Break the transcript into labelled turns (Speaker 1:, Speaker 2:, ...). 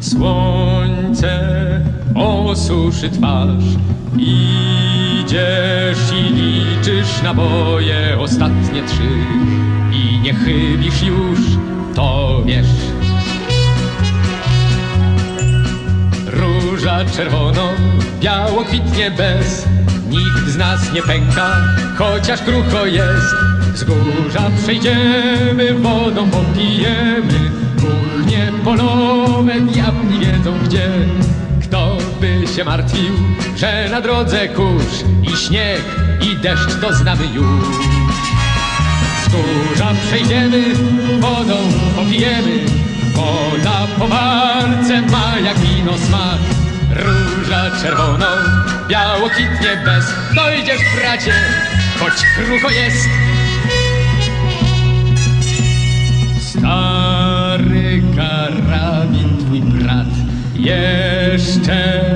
Speaker 1: Słońce osuszy twarz. Idziesz i liczysz naboje ostatnie trzy. I nie chybisz już, to wiesz. Róża czerwono, biało kwitnie bez. Nikt z nas nie pęka, chociaż krucho jest. Wzgórza przejdziemy, wodą popijemy Polowe, diabli wiedzą gdzie Kto by się martwił, że na drodze kurz I śnieg, i deszcz to znamy już. Wzgórza przejdziemy, wodą popijemy Woda po walce ma jak wino smak. Róża czerwoną, biało kwitnie bez Dojdziesz bracie, choć krucho jest Jestem